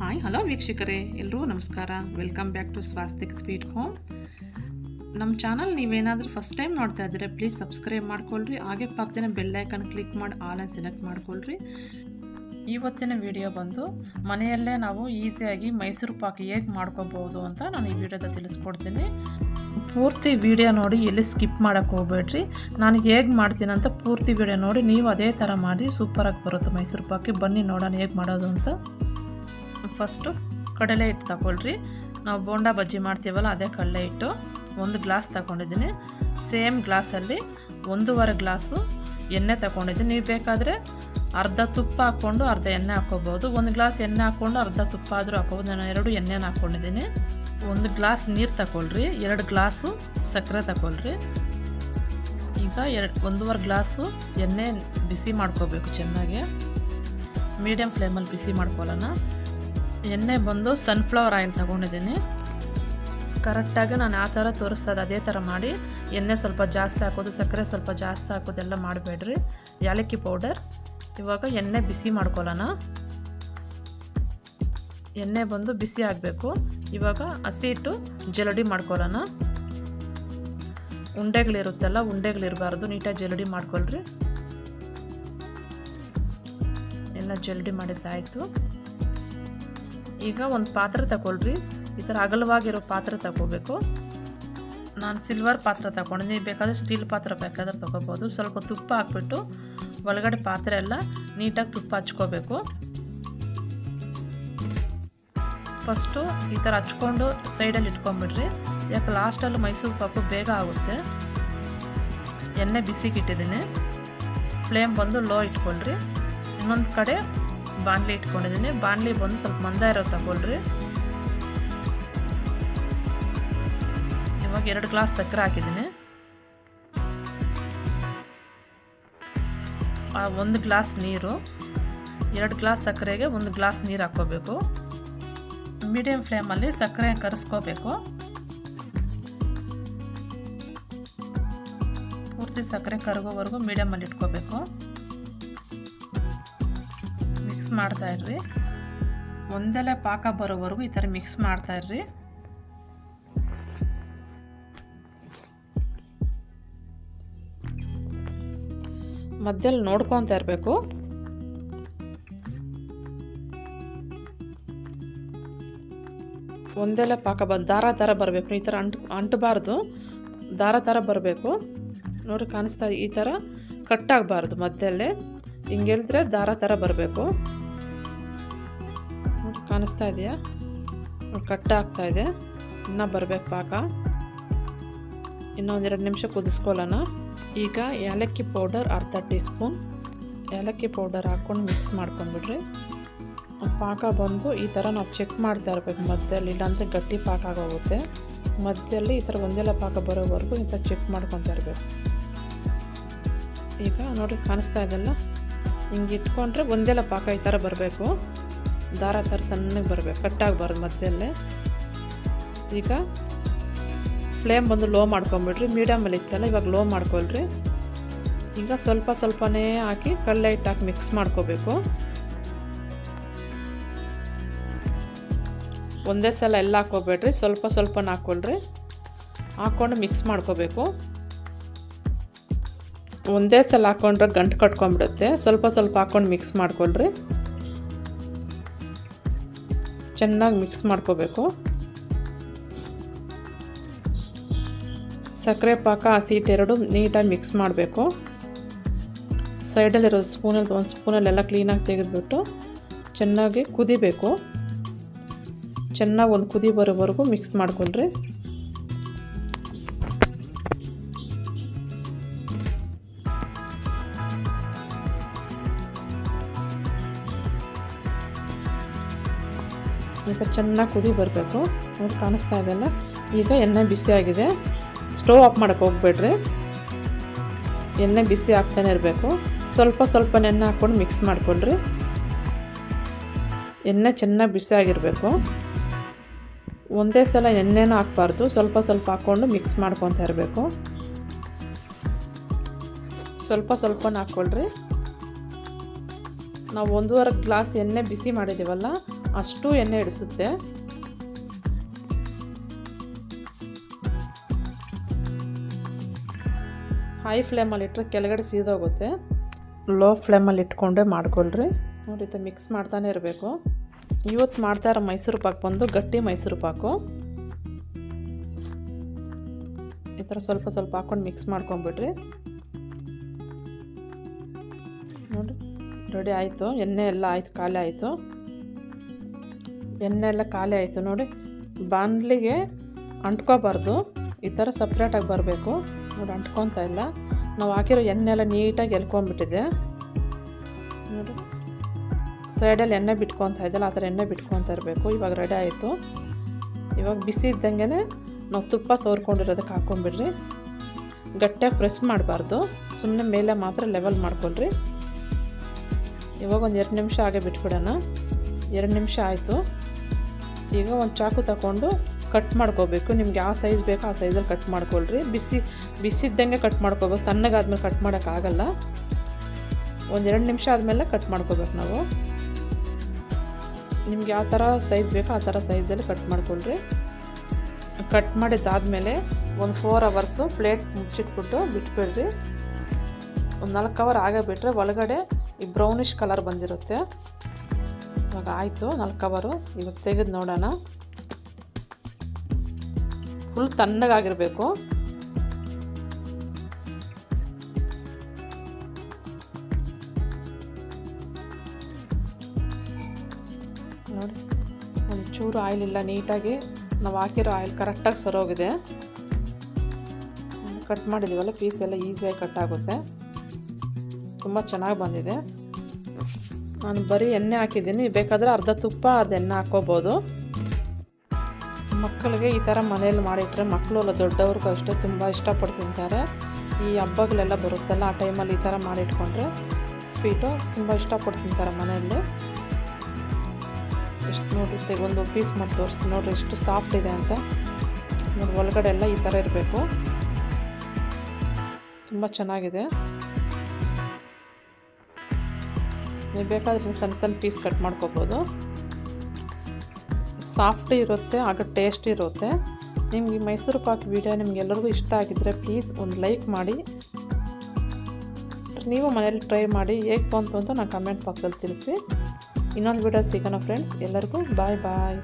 Hi hello ವೀಕ್ಷಕರೇ. ಎಲ್ಲರೂ ನಮಸ್ಕಾರ. Welcome back to Swastik sweet home ನಮ್ಮ ಚಾನಲ್ ನೀವೇನಾದರೂ ಫಸ್ಟ್ ಟೈಮ್ ನೋಡ್ತಾ ಇದ್ದರೆ ಪ್ಲೀಸ್ ಸಬ್ಸ್ಕ್ರೈಬ್ ಮಾಡ್ಕೊಳ್ರಿ. ಹಾಗೆ ಪಕ್ಕದಿನ ಬೆಲ್ಲೈಕನ್ ಕ್ಲಿಕ್ ಮಾಡಿ ಆಲ್ ಅಂತ ಸೆಲೆಕ್ಟ್ ಮಾಡ್ಕೊಳ್ರಿ. ಇವತ್ತಿನ ವಿಡಿಯೋ ಬಂದು, ಮನೆಯಲ್ಲೇ ನಾವು ಈಸಿಯಾಗಿ ಮೈಸೂರು ಪಾಕ್ ಹೇಗೆ ಮಾಡ್ಕೋಬೋದು ಅಂತ ನಾನು ಈ ವಿಡಿಯೋದ ತಿಳಿಸ್ಕೊಡ್ತೀನಿ. ಪೂರ್ತಿ ವಿಡಿಯೋ ನೋಡಿ ಎಲ್ಲಿ ಸ್ಕಿಪ್ ಮಾಡೋಕ್ಕೆ ಹೋಗ್ಬೇಡ್ರಿ. ನಾನು ಹೇಗೆ ಮಾಡ್ತೀನಿ ಅಂತ ಪೂರ್ತಿ ವಿಡಿಯೋ ನೋಡಿ, ನೀವು ಅದೇ ಥರ ಮಾಡಿ ಸೂಪರಾಗಿ ಬರುತ್ತೆ ಮೈಸೂರು ಪಾಕಿ ಬನ್ನಿ ನೋಡೋಣ ಹೇಗೆ ಮಾಡೋದು ಅಂತ. ಫಸ್ಟು ಕಡಲೆ ಹಿಟ್ಟು ತಗೊಳ್ರಿ. ನಾವು ಬೋಂಡ ಬಜ್ಜಿ ಮಾಡ್ತೀವಲ್ಲ, ಅದೇ ಕಡಲೆ ಹಿಟ್ಟು. ಒಂದು ಗ್ಲಾಸ್ ತಗೊಂಡಿದ್ದೀನಿ. ಸೇಮ್ ಗ್ಲಾಸಲ್ಲಿ ಒಂದೂವರೆ ಗ್ಲಾಸು ಎಣ್ಣೆ ತಗೊಂಡಿದ್ದೀನಿ. ನೀವು ಬೇಕಾದರೆ ಅರ್ಧ ತುಪ್ಪ ಹಾಕ್ಕೊಂಡು ಅರ್ಧ ಎಣ್ಣೆ ಹಾಕ್ಕೋಬೋದು. ಒಂದು ಗ್ಲಾಸ್ ಎಣ್ಣೆ ಹಾಕ್ಕೊಂಡು ಅರ್ಧ ತುಪ್ಪ ಆದರೂ ಹಾಕ್ಕೋಬೋದು. ನಾನು ಎರಡು ಎಣ್ಣೆನ ಹಾಕ್ಕೊಂಡಿದ್ದೀನಿ. ಒಂದು ಗ್ಲಾಸ್ ನೀರು ತಗೊಳ್ರಿ. ಎರಡು ಗ್ಲಾಸು ಸಕ್ಕರೆ ತಗೊಳ್ರಿ. ಈಗ ಎರಡು, ಒಂದೂವರೆ ಗ್ಲಾಸು ಎಣ್ಣೆ ಬಿಸಿ ಮಾಡ್ಕೋಬೇಕು ಚೆನ್ನಾಗಿ. ಮೀಡಿಯಮ್ ಫ್ಲೇಮಲ್ಲಿ ಬಿಸಿ ಮಾಡ್ಕೊಳ್ಳೋಣ. ಎಣ್ಣೆ ಬಂದು ಸನ್ಫ್ಲವರ್ ಆಯಿಲ್ ತಗೊಂಡಿದ್ದೀನಿ. ಕರೆಕ್ಟಾಗಿ ನಾನು ಆ ಥರ ತೋರಿಸ್ತದೆ, ಅದೇ ಥರ ಮಾಡಿ. ಎಣ್ಣೆ ಸ್ವಲ್ಪ ಜಾಸ್ತಿ ಹಾಕೋದು, ಸಕ್ಕರೆ ಸ್ವಲ್ಪ ಜಾಸ್ತಿ ಹಾಕೋದೆಲ್ಲ ಮಾಡಬೇಡ್ರಿ. ಯಾಲಕ್ಕಿ ಪೌಡರ್ ಇವಾಗ ಎಣ್ಣೆ ಬಿಸಿ ಮಾಡ್ಕೊಳ್ಳೋಣ. ಎಣ್ಣೆ ಬಂದು ಬಿಸಿ ಆಗಬೇಕು. ಇವಾಗ ಹಸಿ ಇಟ್ಟು ಜಲಡಿ ಮಾಡ್ಕೊಳ್ಳೋಣ. ಉಂಡೆಗಳಿರುತ್ತಲ್ಲ, ಉಂಡೆಗಳಿರಬಾರ್ದು. ನೀಟಾಗಿ ಜಲಡಿ ಮಾಡ್ಕೊಳ್ರಿ. ಎಲ್ಲ ಜಲ್ಡಿ ಮಾಡಿದ್ದಾಯಿತು. ಈಗ ಒಂದು ಪಾತ್ರೆ ತಗೊಳ್ರಿ. ಈ ಥರ ಅಗಲವಾಗಿರೋ ಪಾತ್ರೆ ತಗೋಬೇಕು. ನಾನು ಸಿಲ್ವರ್ ಪಾತ್ರೆ ತಗೊಂಡು ನೀವು ಬೇಕಾದರೆ ಸ್ಟೀಲ್ ಪಾತ್ರೆ ಬೇಕಾದ್ರೆ ತಗೋಬೋದು. ಸ್ವಲ್ಪ ತುಪ್ಪ ಹಾಕ್ಬಿಟ್ಟು ಒಳಗಡೆ ಪಾತ್ರೆ ಎಲ್ಲ ನೀಟಾಗಿ ತುಪ್ಪ ಹಚ್ಕೋಬೇಕು. ಫಸ್ಟು ಈ ಥರ ಹಚ್ಕೊಂಡು ಸೈಡಲ್ಲಿ ಇಟ್ಕೊಂಬಿಡ್ರಿ ಯಾಕೆ ಲಾಸ್ಟಲ್ಲಿ ಮೈಸೂರು ಪಾಕು ಬೇಗ ಆಗುತ್ತೆ. ಎಣ್ಣೆ ಬಿಸಿಗಿಟ್ಟಿದ್ದೀನಿ ಫ್ಲೇಮ್ ಬಂದು ಲೋ ಇಟ್ಕೊಳ್ರಿ. ಇನ್ನೊಂದು ಕಡೆ ಬಾಣಲಿ ಇಟ್ಕೊಂಡಿದ್ದೀನಿ. ಬಾಣಲೆ ಬಂದು ಸ್ವಲ್ಪ ಮಂದ ಇರೋ ತಗೊಳ್ರಿ. ಇವಾಗ ಎರಡು ಗ್ಲಾಸ್ ಸಕ್ಕರೆ ಹಾಕಿದ್ದೀನಿ. ಒಂದು ಗ್ಲಾಸ್ ನೀರು, ಎರಡು ಗ್ಲಾಸ್ ಸಕ್ಕರೆಗೆ ಒಂದು ಗ್ಲಾಸ್ ನೀರು ಹಾಕ್ಕೋಬೇಕು. ಮೀಡಿಯಮ್ ಫ್ಲೇಮಲ್ಲಿ ಸಕ್ಕರೆ ಕರೆಸ್ಕೋಬೇಕು. ಪೂರ್ತಿ ಸಕ್ಕರೆ ಕರಗೋವರೆಗೂ ಮೀಡಿಯಮಲ್ಲಿ ಇಟ್ಕೋಬೇಕು. ಮಿಕ್ಸ್ ಮಾಡ್ತಾ ಇರ್ರಿ. ಒಂದೆಲೆ ಪಾಕ ಬರೋವರೆಗೂ ಈ ಥರ ಮಿಕ್ಸ್ ಮಾಡ್ತಾ ಇರ್ರಿ. ಮಧ್ಯದಲ್ಲಿ ನೋಡ್ಕೊತಾ ಇರಬೇಕು. ಒಂದೆಲೆ ಪಾಕ ಬ, ದಾರ ಥರ ಬರಬೇಕು. ಈ ಥರ ಅಂಟು, ಅಂಟಬಾರ್ದು. ದಾರ ಥರ ಬರಬೇಕು. ನೋಡಿ ಕಾಣಿಸ್ತಾ ಈ ಥರ ಕಟ್ಟಾಗಬಾರ್ದು ಮಧ್ಯಲ್ಲೇ ಹಿಂಗೆ ಹೇಳಿದ್ರೆ ದಾರ ಥರ ಬರಬೇಕು. ಕಾಣಿಸ್ತಾ ಇದೆಯಾ? ಕಟ್ಟಾಗ್ತಾ ಇದೆ. ಇನ್ನೂ ಬರಬೇಕು ಪಾಕ ಇನ್ನೊಂದೆರಡು ನಿಮಿಷ ಕುದಿಸ್ಕೊಳ್ಳೋಣ. ಈಗ ಏಲಕ್ಕಿ ಪೌಡರ್ ಅರ್ಧ ಟೀ ಸ್ಪೂನ್ ಏಲಕ್ಕಿ ಪೌಡರ್ ಹಾಕ್ಕೊಂಡು ಮಿಕ್ಸ್ ಮಾಡ್ಕೊಂಡ್ಬಿಡ್ರಿ. ಪಾಕ ಬಂದು ಈ ಥರ ನಾವು ಚೆಕ್ ಮಾಡ್ತಾ ಇರಬೇಕು ಮಧ್ಯದಲ್ಲಿ, ಇಲ್ಲಾಂದರೆ ಗಟ್ಟಿ ಪಾಕ ಆಗೋಗುತ್ತೆ. ಮಧ್ಯದಲ್ಲಿ ಈ ಥರ ಒಂದೆಲ್ಲ ಪಾಕ ಬರೋವರೆಗೂ ಈ ಥರ ಚೆಕ್ ಮಾಡ್ಕೊತಾ ಇರಬೇಕು. ಈಗ ನೋಡಿ ಕಾಣಿಸ್ತಾ ಇದೆಲ್ಲ ಹಿಂಗೆ ಇಟ್ಕೊಂಡ್ರೆ ಒಂದೆಲ್ಲ ಪಾಕ ಈ ಥರ ಬರಬೇಕು. ದಾರ ಥರ ಸಣ್ಣಗೆ ಬರಬೇಕು ಕಟ್ಟಾಗಬಾರ್ದು ಮಧ್ಯಲ್ಲೇ. ಈಗ ಫ್ಲೇಮ್ ಬಂದು ಲೋ ಮಾಡ್ಕೊಂಬಿಡ್ರಿ ಮೀಡಿಯಮಲ್ಲಿ ಇತ್ತಲ್ಲ, ಇವಾಗ ಲೋ ಮಾಡ್ಕೊಳ್ರಿ. ಈಗ ಸ್ವಲ್ಪ ಸ್ವಲ್ಪನೇ ಹಾಕಿ ಕಡಲೆ ಹಿಟ್ಟು ಹಾಕಿ ಮಿಕ್ಸ್ ಮಾಡ್ಕೋಬೇಕು. ಒಂದೇ ಸಲ ಎಲ್ಲ ಹಾಕೋಬೇಡ್ರಿ ಸ್ವಲ್ಪ ಸ್ವಲ್ಪನ ಹಾಕ್ಕೊಳ್ರಿ. ಹಾಕ್ಕೊಂಡು ಮಿಕ್ಸ್ ಮಾಡ್ಕೋಬೇಕು. ಒಂದೇ ಸಲ ಹಾಕ್ಕೊಂಡ್ರೆ ಗಂಟು ಕಟ್ಕೊಂಡ್ಬಿಡುತ್ತೆ, ಸ್ವಲ್ಪ ಸ್ವಲ್ಪ ಹಾಕ್ಕೊಂಡು ಮಿಕ್ಸ್ ಮಾಡ್ಕೊಳ್ರಿ. ಚೆನ್ನಾಗಿ ಮಿಕ್ಸ್ ಮಾಡ್ಕೋಬೇಕು. ಸಕ್ಕರೆ ಪಾಕ ಎರಡು ನೀಟಾಗಿ ಮಿಕ್ಸ್ ಮಾಡಬೇಕು. ಸೈಡಲ್ಲಿರೋ ಸ್ಪೂನಲ್ಲಿ ಒಂದು ಸ್ಪೂನಲ್ಲೆಲ್ಲ ಕ್ಲೀನಾಗಿ ತೆಗೆದುಬಿಟ್ಟು ಚೆನ್ನಾಗಿ ಕುದಿಬೇಕು. ಚೆನ್ನಾಗಿ ಒಂದು ಕುದಿ ಬರೋವರೆಗೂ ಮಿಕ್ಸ್ ಮಾಡ್ಕೊಳ್ರಿ ಈ ಥರ ಚೆನ್ನಾಗಿ ಕುದಿ ಬರಬೇಕು. ನೋಡಿ ಕಾಣಿಸ್ತಾ ಇದೆಲ್ಲ ಈಗ ಎಣ್ಣೆ ಬಿಸಿ ಆಗಿದೆ. ಸ್ಟವ್ ಆಫ್ ಮಾಡೋಕೆ ಹೋಗ್ಬೇಡ್ರಿ. ಎಣ್ಣೆ ಬಿಸಿ ಆಗ್ತಾನೆ ಇರಬೇಕು. ಸ್ವಲ್ಪ ಸ್ವಲ್ಪ ಎಣ್ಣೆ ಹಾಕ್ಕೊಂಡು ಮಿಕ್ಸ್ ಮಾಡ್ಕೊಳ್ರಿ ಎಣ್ಣೆ ಚೆನ್ನಾಗಿ ಬಿಸಿ ಆಗಿರಬೇಕು. ಒಂದೇ ಸಲ ಎಣ್ಣೆನೂ ಹಾಕ್ಬಾರ್ದು. ಸ್ವಲ್ಪ ಸ್ವಲ್ಪ ಹಾಕ್ಕೊಂಡು ಮಿಕ್ಸ್ ಮಾಡ್ಕೊತ ಇರಬೇಕು. ಸ್ವಲ್ಪ ಸ್ವಲ್ಪ ಹಾಕ್ಕೊಳ್ರಿ. ನಾವು ಒಂದೂವರೆ ಗ್ಲಾಸ್ ಎಣ್ಣೆ ಬಿಸಿ ಮಾಡಿದ್ದೀವಲ್ಲ ಅಷ್ಟು ಎಣ್ಣೆ ಹಿಡಿಸುತ್ತೆ ಹೈ ಫ್ಲೇಮಲ್ಲಿ ಇಟ್ಟರೆ ಕೆಳಗಡೆ ಸೀದೋಗುತ್ತೆ. ಲೋ ಫ್ಲೇಮಲ್ಲಿ ಇಟ್ಕೊಂಡೆ ಮಾಡ್ಕೊಳ್ರಿ. ನೋಡಿ ಮಿಕ್ಸ್ ಮಾಡ್ತಾನೆ ಇರಬೇಕು. ಇವತ್ತು ಮಾಡ್ತಾ ಇರೋ ಮೈಸೂರು ಪಾಕ್ ಬಂದು ಗಟ್ಟಿ ಮೈಸೂರು ಪಾಕು. ಈ ಥರ ಸ್ವಲ್ಪ ಸ್ವಲ್ಪ ಹಾಕ್ಕೊಂಡು ಮಿಕ್ಸ್ ಮಾಡ್ಕೊಂಬಿಡ್ರಿ. ನೋಡಿ ರೆಡಿ ಆಯಿತು. ಎಣ್ಣೆ ಎಲ್ಲ ಆಯಿತು, ಖಾಲಿ ಆಯಿತು. ಎಣ್ಣೆ ಎಲ್ಲ ಖಾಲಿ ಆಯಿತು ನೋಡಿ. ಬಾಂಡ್ಲಿಗೆ ಅಂಟ್ಕೋಬಾರ್ದು. ಈ ಥರ ಸಪ್ರೇಟಾಗಿ ಬರಬೇಕು. ನೋಡಿ ಅಂಟ್ಕೊತಾ ಇಲ್ಲ. ನಾವು ಹಾಕಿರೋ ಎಣ್ಣೆ ಎಲ್ಲ ನೀಟಾಗಿ ಎಲ್ಕೊಂಬಿಟ್ಟಿದೆ ನೋಡಿ. ಸೈಡಲ್ಲಿ ಎಣ್ಣೆ ಬಿಟ್ಕೊತಾ ಇದ್ದಲ್ಲ, ಆ ಥರ ಎಣ್ಣೆ ಬಿಟ್ಕೊತಾ ಇರಬೇಕು. ಇವಾಗ ರೆಡಿ ಆಯಿತು. ಇವಾಗ ಬಿಸಿ ಇದ್ದಂಗೆ ನಾವು ತುಪ್ಪ ಸೋರ್ಕೊಂಡಿರೋದಕ್ಕೆ ಹಾಕ್ಕೊಂಬಿಡ್ರಿ ಗಟ್ಟಿಯಾಗಿ ಪ್ರೆಸ್ ಮಾಡಬಾರ್ದು. ಸುಮ್ಮನೆ ಮೇಲೆ ಮಾತ್ರ ಲೆವೆಲ್ ಮಾಡ್ಕೊಳ್ರಿ. ಇವಾಗ ಒಂದು ಎರಡು ನಿಮಿಷ ಹಾಗೆ ಬಿಟ್ಬಿಡೋಣ. ಎರಡು ನಿಮಿಷ ಆಯಿತು. ಈಗ ಒಂದು ಚಾಕು ತಗೊಂಡು ಕಟ್ ಮಾಡ್ಕೋಬೇಕು. ನಿಮ್ಗೆ ಯಾವ ಸೈಜ್ ಬೇಕೋ ಆ ಸೈಜಲ್ಲಿ ಕಟ್ ಮಾಡ್ಕೊಳ್ರಿ. ಬಿಸಿ, ಬಿಸಿದ್ದಂಗೆ ಕಟ್ ಮಾಡ್ಕೋಬೇಕು. ತಣ್ಣಗಾದ್ಮೇಲೆ ಕಟ್ ಮಾಡೋಕ್ಕಾಗಲ್ಲ ಒಂದು ಎರಡು ನಿಮಿಷ ಆದಮೇಲೆ ಕಟ್ ಮಾಡ್ಕೋಬೇಕು ನಾವು. ನಿಮ್ಗೆ ಯಾವ ಥರ ಸೈಜ್ ಬೇಕೋ ಆ ಥರ ಸೈಜಲ್ಲಿ ಕಟ್ ಮಾಡ್ಕೊಳ್ರಿ. ಕಟ್ ಮಾಡಿದ್ದಾದಮೇಲೆ ಒಂದು ಫೋರ್ ಅವರ್ಸು ಪ್ಲೇಟ್ ಮುಚ್ಚಿಟ್ಬಿಟ್ಟು ಬಿಟ್ಬಿಡ್ರಿ. ಒಂದು ನಾಲ್ಕು ಅವರ್ ಆಗೇ ಬಿಟ್ಟರೆ ಒಳಗಡೆ ಈ ಬ್ರೌನಿಷ್ ಕಲರ್ ಬಂದಿರುತ್ತೆ. ಇವಾಗ ಆಯಿತು ನಾಲ್ಕು ಕವರು ಇವಾಗ ತೆಗೆದು ನೋಡೋಣ. ಫುಲ್ ತಣ್ಣಗಾಗಿರಬೇಕು. ನೋಡಿ ಒಂದು ಚೂರು ಆಯಿಲ್ ಇಲ್ಲ, ನೀಟಾಗಿ. ನಾವು ಹಾಕಿರೋ ಆಯಿಲ್ ಕರೆಕ್ಟಾಗಿ ಸರೋಗಿದೆ. ಕಟ್ ಮಾಡಿದ್ದೀವಲ್ಲ ಪೀಸ್ ಎಲ್ಲ ಈಸಿಯಾಗಿ ಕಟ್ ಆಗುತ್ತೆ. ತುಂಬ ಚೆನ್ನಾಗಿ ಬಂದಿದೆ. ನಾನು ಬರೀ ಎಣ್ಣೆ ಹಾಕಿದ್ದೀನಿ. ಬೇಕಾದರೆ ಅರ್ಧ ತುಪ್ಪ, ಅರ್ಧ ಎಣ್ಣೆ ಹಾಕ್ಕೋಬೋದು. ಮಕ್ಕಳಿಗೆ ಈ ಥರ ಮನೇಲಿ ಮಾಡಿಟ್ರೆ ಮಕ್ಕಳು ಅಲ್ಲ, ದೊಡ್ಡವ್ರಿಗೂ ಅಷ್ಟೇ ತುಂಬ ಇಷ್ಟಪಟ್ಟು ತಿಂತಾರೆ ಈ ಹಬ್ಬಗಳೆಲ್ಲ ಬರುತ್ತಲ್ಲ, ಆ ಟೈಮಲ್ಲಿ ಈ ಥರ ಮಾಡಿಟ್ಕೊಂಡ್ರೆ ಸ್ವೀಟು ತುಂಬ ಇಷ್ಟಪಟ್ಟು ತಿಂತಾರೆ ಮನೆಯಲ್ಲಿ. ಎಷ್ಟು ನೋಡಿರ್ತೀವಿ ಒಂದು ಪೀಸ್ ಮಾಡಿ ತೋರಿಸ್ತೀನಿ ನೋಡಿರಿ, ಎಷ್ಟು ಸಾಫ್ಟ್ ಇದೆ ಅಂತ. ನೋಡಿ ಒಳಗಡೆ ಎಲ್ಲ ಈ ಥರ ಇರಬೇಕು. ತುಂಬ ಚೆನ್ನಾಗಿದೆ. ನೀವು ಬೇಕಾದ್ರೆ ಸಣ್ಣ ಸಣ್ಣ ಪೀಸ್ ಕಟ್ ಮಾಡ್ಕೋಬೋದು. ಸಾಫ್ಟ್ ಇರುತ್ತೆ, ಆಗ ಟೇಸ್ಟ್ ಇರುತ್ತೆ. ನಿಮಗೆ ಮೈಸೂರು ಪಾಕ್ ವಿಡಿಯೋ ನಿಮಗೆಲ್ಲರಿಗೂ ಇಷ್ಟ ಆಗಿದ್ದರೆ ಪ್ಲೀಸ್ ಒಂದು ಲೈಕ್ ಮಾಡಿ. ನೀವು ಮನೇಲಿ ಟ್ರೈ ಮಾಡಿ, ಹೇಗೆ ಬಂತು ಅಂತ ನಾನು ಕಮೆಂಟ್ ಬಾಕ್ಸಲ್ಲಿ ತಿಳಿಸಿ. ಇನ್ನೊಂದು ವಿಡಿಯೋ ಸಿಗೋಣ ಫ್ರೆಂಡ್ಸ್, ಎಲ್ಲರಿಗೂ ಬಾಯ್ ಬಾಯ್.